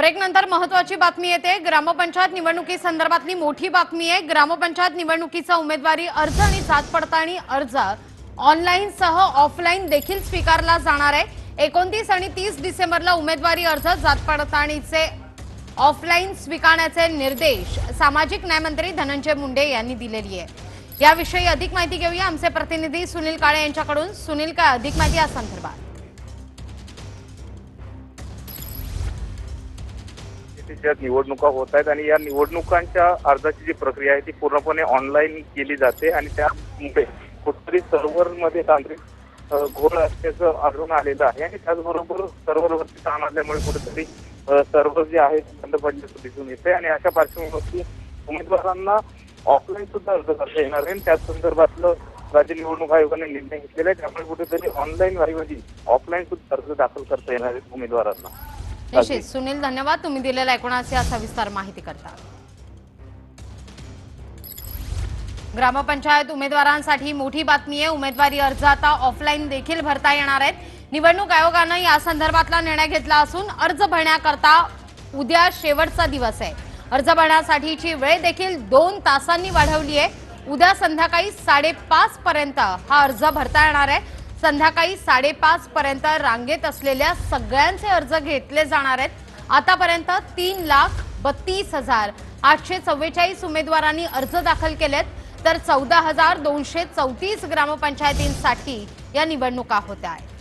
Break नंतर महत्वाची बातमी येते. ग्रामपंचायत निवडणुकीसंदर्भातली मोठी बातमी आहे. ग्रामपंचायत निवडणुकीचा उमेदवारी अर्ज आणि जात पडताळणी अर्ज ऑनलाईन सह ऑफलाईन देखील स्वीकारला जाणार आहे. एकोणतीस आणि तीस डिसेंबरला उमेदवारी अर्ज जात पडताळणीचे ऑफलाईन स्वीकारण्याचे निर्देश सामाजिक न्यायमंत्री धनंजय मुंडे यांनी दिलेली आहे. याविषयी अधिक माहिती घेऊया. आमचे प्रतिनिधी सुनील काळे यांच्याकडून. सुनील काय अधिक माहिती या संदर्भात? ज्या निवडणुका होत आहेत आणि या निवडणुकांच्या अर्जाची जी प्रक्रिया आहे ती पूर्णपणे ऑनलाईन केली जाते आणि त्यामुळे कुठतरी सर्व्हरमध्ये तांत्रिक घोळ असल्याचं आढळून आलेलं आहे आणि त्याचबरोबर सर्व्हरवरती ताण आल्यामुळे कुठेतरी सर्व्हर जे आहे ते बंद पडल्याचं दिसून येते आणि अशा पार्श्वभूमीवरती उमेदवारांना ऑफलाईन सुद्धा अर्ज करता येणार आहे आणि त्याच संदर्भातलं राज्य निवडणूक आयोगाने निर्णय घेतलेला आहे. त्यामुळे कुठेतरी ऑनलाईन ऐवजी ऑफलाईन सुद्धा अर्ज दाखल करता येणार आहेत उमेदवारांना. निश्चित सुनील धन्यवाद. तुम्ही दिलेल्या एकूणाची या सविस्तर माहिती करता. ग्रामपंचायत उमेदवारांसाठी मोठी बातमी आहे. उमेदवारी अर्ज आता ऑफलाईन देखील भरता येणार आहेत. निवडणूक आयोगानं या संदर्भातला निर्णय घेतला असून अर्ज भरण्याकरता उद्या शेवटचा दिवस आहे. अर्ज भरण्यासाठीची वेळ देखील दोन तासांनी वाढवली आहे. उद्या संध्याकाळी साडेपाच पर्यंत हा अर्ज भरता येणार आहे. संध्याकाळी साडेपाच पर्यंत रांगेत असलेल्या सगळ्यांचे अर्ज घेतले जाणार आहेत. आतापर्यंत तीन लाख बत्तीस हजार आठशे चव्वेचाळीस उमेदवारांनी अर्ज दाखल केलेत. तर चौदा हजार दोनशे चौतीस ग्रामपंचायतींसाठी या निवडणुका होत्या आहेत.